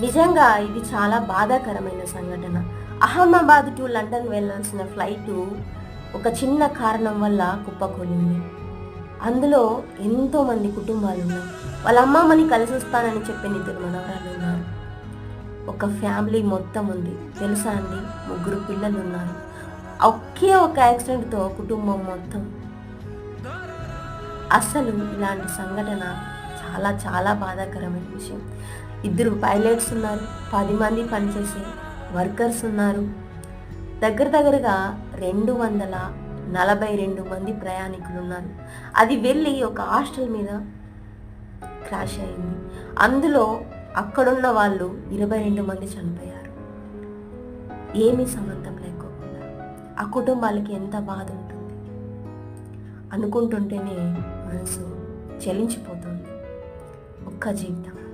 నిజంగా ఇది చాలా బాధాకరమైన సంఘటన. అహ్మదాబాద్ టు లండన్ వెళ్ళాల్సిన ఫ్లైట్ ఒక చిన్న కారణం వల్ల కుప్పకూలింది. అందులో ఎంతో మంది కుటుంబాలు ఉన్నాయి. వాళ్ళ అమ్మమ్మని కలిసి వస్తానని చెప్పిన ఇద్దరు మనవరాలు ఉన్నారు. ఒక ఫ్యామిలీ మొత్తం ఉంది. తెలుసా అండి? ముగ్గురు పిల్లలు ఉన్నారు. ఒకే ఒక యాక్సిడెంట్తో కుటుంబం మొత్తం. అసలు ఇలాంటి సంఘటన చాలా చాలా బాధాకరమైన విషయం. ఇద్దరు పైలట్స్ ఉన్నారు పది మంది పనిచేసే వర్కర్స్ ఉన్నారు. దగ్గర దగ్గరగా రెండు వందల నలభై రెండు మంది ప్రయాణికులు ఉన్నారు. అది వెళ్ళి ఒక హాస్టల్ మీద క్రాష్ అయింది. అందులో అక్కడున్న వాళ్ళు ఇరవై రెండు మంది చనిపోయారు. ఏమీ సంబంధం లేకోకుండా. ఆ కుటుంబాలకి ఎంత బాధ ఉంటుంది? అనుకుంటుంటేనే మనసు చెలించిపోతుంది. ఒక్క జీవితం.